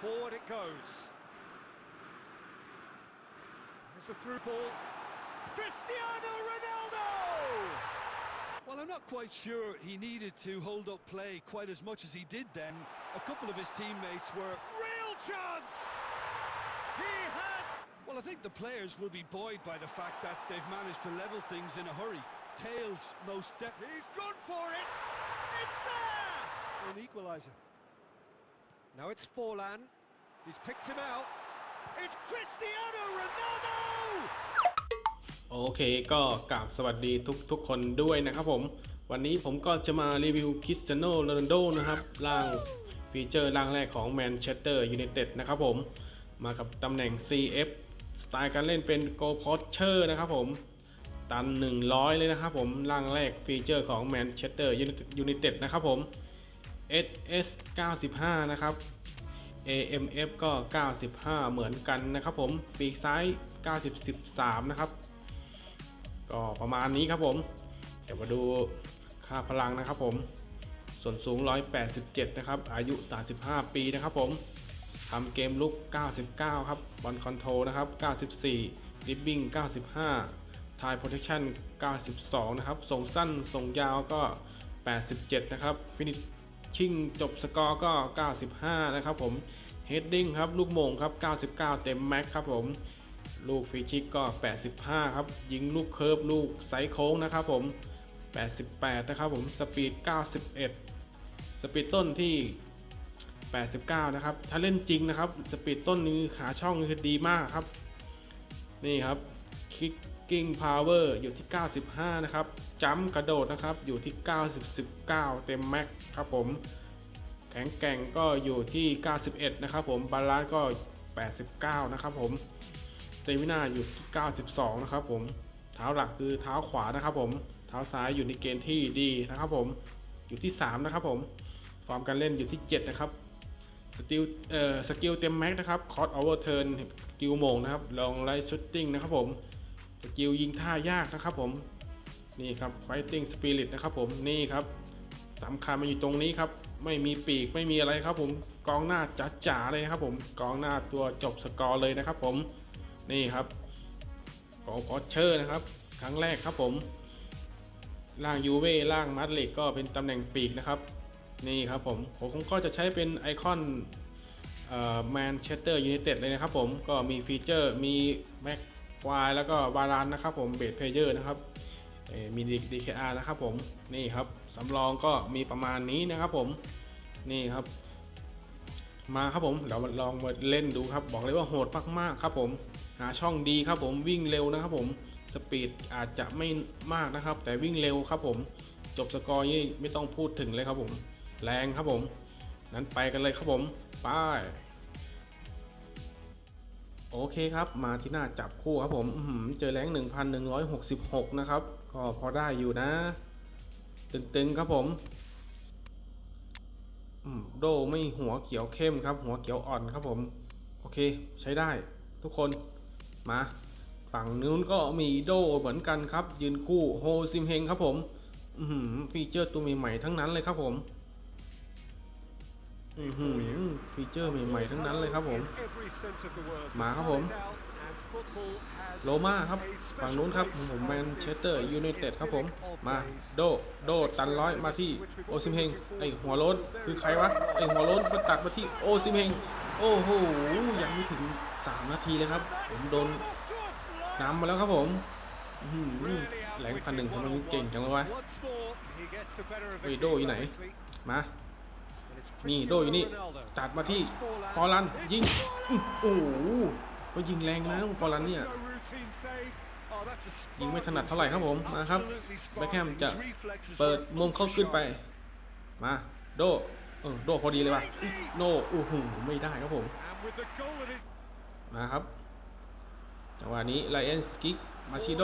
Forward it goes. There's a through ball. Cristiano Ronaldo! Well, I'm not quite sure he needed to hold up play quite as much as he did then. A couple of his teammates were. Real chance! He has Well, I think the players will be buoyed by the fact that they've managed to level things in a hurry. Tails most. He's gone for it! It's there! An equaliser. Now it's Forlan. He's picked him out. It's Cristiano Ronaldo! โอเคก็กราบสวัสดีทุกทุกคนด้วยนะครับผม วันนี้ผมก็จะมารีวิวคริสเตียโนโรนัลโดนะครับร่างฟีเจอร์ร่างแรกของแมนเชสเตอร์ยูไนเต็ดนะครับผม มากับตำแหน่ง CF สไตล์การเล่นเป็นโกลพอ s เชอร์นะครับผมตัน 100 เลยนะครับผมร่างแรกฟีเจอร์ของแมนเชสเตอร์ยูไนเต็ดนะครับผม SS 95 นะครับ AMF ก็ 95 เหมือนกันนะครับผม ปีกซ้าย 90 13 นะครับ ก็ประมาณนี้ครับผม เดี๋ยวมาดูค่าพลังนะครับผม ส่วนสูง 187 นะครับ อายุ 35 ปีนะครับผม ทำเกมลุก 99 ครับ บอลคอนโทรลนะครับ 94 ดิบบิ้ง 95 ทายโปรเทคชั่น 92 นะครับ ส่งสั้น ส่งยาวก็ 87 นะครับ ฟินิช ชิ่งจบสกอร์ก็ 95 นะครับผมเฮดดิ้งครับลูกโมงครับ 99 เต็มแม็กครับผมลูกฟรีชิกก็ 85 ครับ ยิงลูกเคิร์ฟลูกไซโค้งนะครับผม 88 นะครับผมสปีด 91 สปีดต้นที่ 89 นะครับ ถ้าเล่นจริงนะครับ สปีดต้นนี้ขาช่องคือดีมากครับ นี่ครับ คิกกิ้งพาวเวอร์อยู่ที่ 95 นะครับจัมกระโดดนะครับอยู่ที่ 90 19 เต็มแม็กครับผม แข็งแกร่งก็อยู่ที่ 91 นะครับผม บาลานซ์ก็ 89 นะครับผมเตมินาอยู่ที่ 92 นะครับผม เท้าหลักคือเท้าขวานะครับผม เท้าซ้ายอยู่ในเกณฑ์ที่ดีนะครับผม อยู่ที่ 3 นะครับผม ฟอร์มการเล่นอยู่ที่ 7 นะครับสกิลเอ่อสกิลเต็มแม็กนะครับ คอร์สโอเวอร์เทิร์นสกิลโมงนะครับ ลองไลท์ชุตติ้งนะครับผม สกิลยิงท่ายากนะครับผมนี่ครับ Fighting Spirit นะครับผมนี่ครับสำคัญมันอยู่ตรงนี้ครับ ไม่มีปีกไม่มีอะไรครับ ผมกองหน้าจ๋าๆเลยนะครับผมกองหน้าตัวจบสกอร์เลยนะครับ ผมนี่ครับกองพอเชอร์นะครับ ครั้งแรกครับผมล่างยูเว่ล่างมาดริดก็เป็นตำแหน่งปีกนะครับ นี่ครับผมผมก็จะใช้เป็นไอคอนแมนเชสเตอร์ยูไนเต็ดเลยนะครับผมก็มีฟีเจอร์มีแม็ก วายแล้วก็บาลานนะครับผมเบสเพเยอร์นะครับเอ่อมี DKR นะครับผมนี่ครับสำรองก็มีประมาณนี้นะครับผมนี่ครับ มาครับผมเดี๋ยวมาลองมาเล่นดูครับ บอกเลยว่าโหดมากๆครับผมหาช่องดีครับผมวิ่งเร็วนะครับผมสปีดอาจจะไม่มากนะครับ แต่วิ่งเร็วครับผมจบสกอร์นี่ไม่ต้องพูดถึงเลยครับผม แรงครับผม นั้นไปกันเลยครับผม ไป โอเคครับ มาที่หน้าจับคู่ครับผมอื้อหือเจอแรง1,166 นะครับ ก็พอได้อยู่นะ ตึงๆครับผมอืมโดไม่หัวเขียวเข้มครับ หัวเขียวอ่อนครับผม โอเค ใช้ได้ทุกคนมาฝั่งนู้นก็มีโดเหมือนกันครับ ยืนคู่โฮซิมเฮงครับผมอือหือฟีเจอร์ตัวใหม่ๆทั้งนั้นเลยครับผม อือหือฟีเจอร์ใหม่ๆทั้งนั้นเลยครับผม In every sense of the word. มาครับ The ผ sun ม is out and football has โลมาครับ a ฝั่ง special นู้นครับ place ผมแมน on เช this สเตอร์ยูไนเต็ดครับผม idyllic of มา days. โดโดตันร้อยมาที่โอซิมเฮงไอหัวโล้นคือใครวะไอหัวโล้นมาตัดมาที่โอซิมเฮงโอ้โหยังไม่ถึง 3 นาทีเลยครับ ผมโดน Off to a fly. น้ำมาแล้วครับผมอื้อหือ Really แหลง outwitted พันหนึ่งทำไมมันเก่งจังเลยวะ Once more, he gets the better of เฮ้ย it โดอยู่ไหน quickly. มา And it's นี่โดอยู่นี่ Ronaldo. ตัดมาที่ฟอร์ลันยิงโอ้โหเขายิงแรงนะฟอร์ลันเนี่ยยิงไม่ถนัดเท่าไหร่ครับผม save. มาครับแบ็คแฮมจะเปิดมุมเข้าขึ้นไป มาโดเออโดพอดีเลยว่ะโนโอ้โหไม่ได้ครับผม And with the goal that is มาครับจังหวะนี้ไลเอนสกิก มาชิโด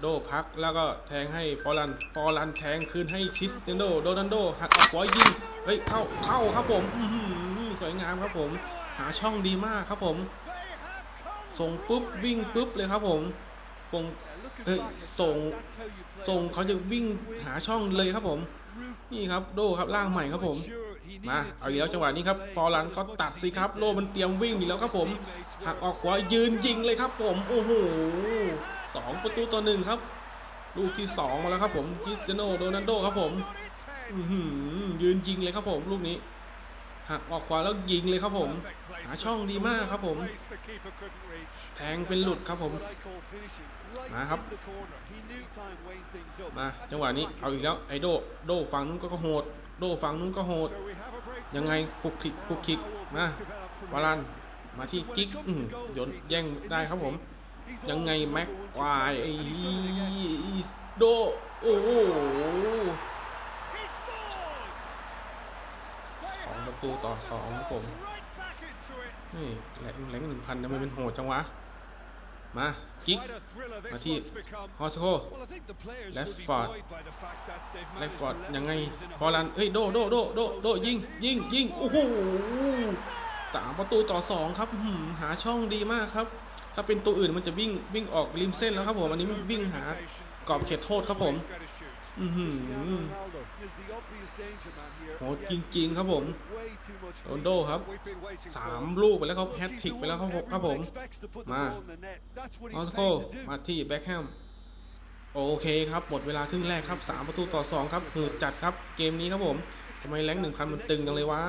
โดพักแล้วก็แทงให้ฟอร์ลัน ฟอร์ลันแทงคืนให้คิสเตียโนโดนันโด หักออกหัวยิง เฮ้ย เข้า เข้าครับผมอื้อหือสวยงามครับผม หาช่องดีมากครับผม ส่งปุ๊บวิ่งปุ๊บเลยครับผมคงเอ้ย ส่ง ส่งเขาจะวิ่งหาช่องเลยครับผม นี่ครับ โดครับ ล่างใหม่ครับผม มา needed เอา to อีกแล้วจังหวะ hold นี้ up ครับ play ฟอร์ลัน quite ก็ as much ตัด as he สิครับ did โล then. มันเตรียมวิ่งอยู่แล้วครับผม His teammates were หักออกขวายืนยิงเลยครับผมโอ้โหสองประตูต่อหนึ่งครับ ลูกที่สองมาแล้วครับผมคริสเตียโนโรนัลโดครับผม On its head. อื้อหือยืนยิงเลยครับผมลูกนี้หักออกขวาแล้วยิงเลยครับผม Perfect หา placement. ช่องดีมากครับผม Place the keeper couldn't reach. แทงเป็นหลุดครับผม What I call finishing, right มาครับ in the corner. He knew time weighing things up. มา That's จังหวะ a นี้ cracking เอาอีกแล้วไอโดโดฝั่งนู้นก็โหด โดฝั่งนู้นก็โหด So we have a breakthrough. ยังไงคุกคิกคุกคิกมาวาลันมาที่กิ๊กอื้อหือโยนแย่งได้ครับผม He's ยังไง always the แม็ก number one ควาย contender, ไอ้ and he's done it again. โดโอ้โห He scores! They สอง have ประตูต่อสองครับผม themselves right back into it. นี่แหลงแหลงหนึ่งพันทำไมเป็นโหดจังวะ มากิ๊ก Quite a thriller มา this ที่ one's become. ฮอสโค Well, I think the players will be Rashford buoyed by the fact that they've แล็ก managed ฟอร์ด to ยัง level ไง things in a ฟอร์ลัน hurry. เฮ้ยโดโดโดโดโด Close ยิงยิงยิงโอ้โหสามประตูต่อสองครับอื้อหือหาช่องดีมากครับ ถ้าเป็นตัวอื่นมันจะวิ่งวิ่งออกริมเส้นแล้วครับผมอันนี้มันวิ่งหา กรอบเขตโทษครับผมอือหือโหจริงๆครับผมโรนโดครับสามลูกไปแล้วเขาแฮตทิกไปแล้วเขาครับผมมาออสโคมาที่แบ็คแฮมโอเคครับหมดเวลาครึ่งแรกครับ3ประตูต่อ 2 ครับคือจัดครับเกมนี้ครับผมทำไมแรงหนึ่งพันมันตึงกันเลยวะ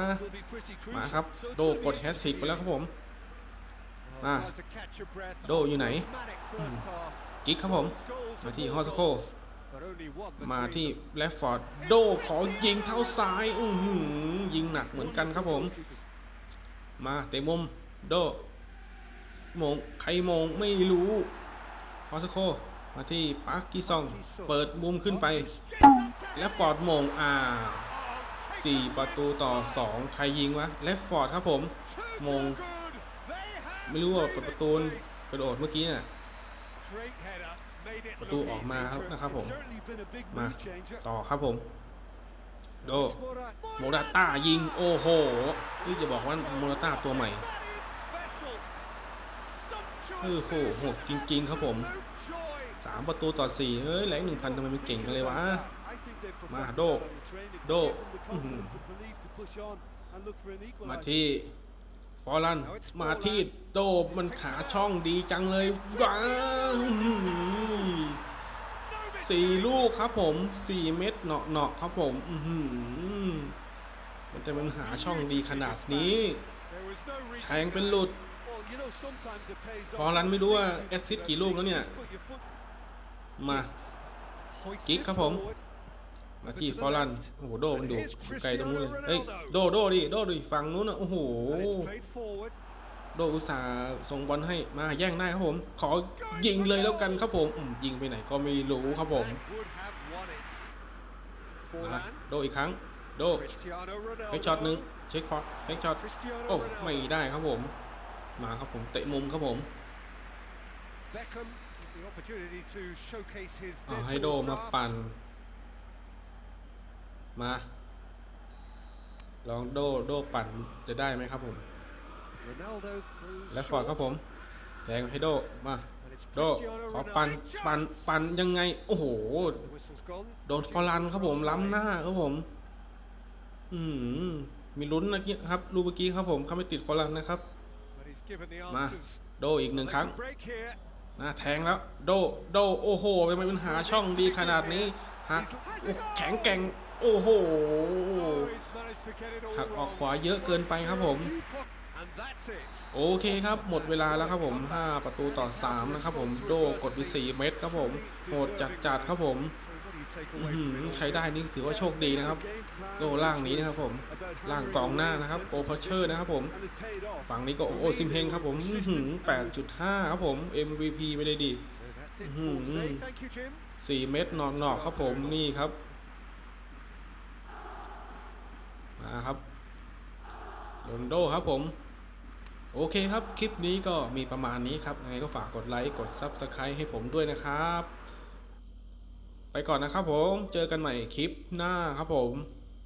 มาครับโดกดแฮตทิกไปแล้วครับผมมาโดอยู่ไหน กิ๊กครับผม มาที่ฮอสโค มาที่แรดฟอร์ดโดขอยิงเท้าซ้ายอื้อหือยิงหนักเหมือนกันครับผม มาเตะมุมโดโมงใครโมงไม่รู้ฮอสโค มาที่ปาร์คกีซอง เปิดมุมขึ้นไปแรดฟอร์ดโมงอ่าสี่ประตูต่อสองใครยิงวะแรดฟอร์ดครับผม มง ไม่รู้ว่าประตูกระโดดเมื่อกี้น่ะ ประตู look ออกมา easy. ครับนะครับผม It's certainly been a big มา mood changer. ต่อครับผมโด It's Morata. โมราต้ายิงโอ้โหนี่จะบอกว่าโมราต้าตัวใหม่ That is special. Sumptuous โอ้โห finish โหดจริง ๆ ครับผม Absolute joy. สามประตูต่อสี่เฮ้ยแรงหนึ่งพันทำไมมันเก่งกันเลยวะ I think they've perfected มา that โด on the training. โด Gave them the อื้อหือ confidence and belief to push on and look for an มา equalizer. ที่ ฟอร์ลันมาที่โดมันขาช่องดีจังเลยว้าวอื้อหือ No สี่ mistake. ลูกครับผมสี่เม็ดเนาะเนาะๆครับผมอือหือมันจะเป็นหาช่องดีขนาดนี้ There was no แท reaching งเป็น there. หลุด Well, you know, sometimes it pays ฟอร์ลัน off. ไม่รู้ว่า Nothing แอ to สซิส do กี่ลูกแล้วเนี่ย Just put your foot มา Hoists กิ๊ก it ครับผม forward. มาที่ฟอร์ลันโอ้โหโดมันดูไกลตรงนู้นเลยเฮ้ยโดโดดิโดดิฝั่งนู้นอะโอ้โห And it's played forward. โดอุตส่าห์ส่งบอลให้มาแย่งได้ครับผม ขอยิงเลยแล้วกันครับผมอืมยิงไปไหนก็ไม่รู้ครับผม That would have won it. มา Forlan. โดอีกครั้ง โด Cristiano เช็คช็อตหนึ่ง Ronaldo. เช็คพอตเช็คช็อต Cristiano โอ้ Ronaldo. ไม่ได้ครับผม มาครับผมเตะมุมครับผม Beckham with the opportunity to showcase his เอา dead ให้โด ball มา craft. ปั่น มา ลองโดโดปั่นจะได้ไหมครับผม Ronaldo goes และฟอร์ดครับผมแทงให้โดมา And it's โด Cristiano ขอปั่น Ronaldo. ปั่น Chance. ปั่นยังไง โอ้โห The whistle's gone. โดนฟอร์ลันครับผมล้ำหน้าครับผม อืมมีลุ้นนะกี้ครับลูกเมื่อกี้ครับผมเขาไม่ติดฟอร์ลันนะครับ But he's given the มา answers. โดอีกหนึ่ง They ครั้ง can break here. นะแทงแล้ว โด โด โอ้โหทำไมมันหาช่องดีขนาดนี้หักแข็งแกร่ง โอ้โหหักออกขวาเยอะเกินไปครับผม โอเคครับ หมดเวลาแล้วครับผม 5 ประตูต่อ 3 นะครับผม โดกดไป4เม็ดครับผม โหดจัดจัดๆครับผม So what do you take อื้อ away หื from อ it all? ใครได้นี่ถือว่าโชคดีนะครับโดล่างนี้นะครับผมล่างกองหน้านะครับ โอเพเชอร์นะครับผมฝั่งนี้ก็โอซิมเฮงครับผมอื้อหือ8.5ครับผม MVP ไปเลยดิ So that's it Mhm. for today. Thank you, Jim. 4เม็ดนอกนอกๆครับผมนี่ครับ มาครับโรนโดครับผม โอเคครับ คลิปนี้ก็มีประมาณนี้ครับยังไงก็ฝากกดไลค์กด Subscribe ให้ผมด้วยนะครับ ไปก่อนนะครับผม เจอกันใหม่คลิปหน้าครับผม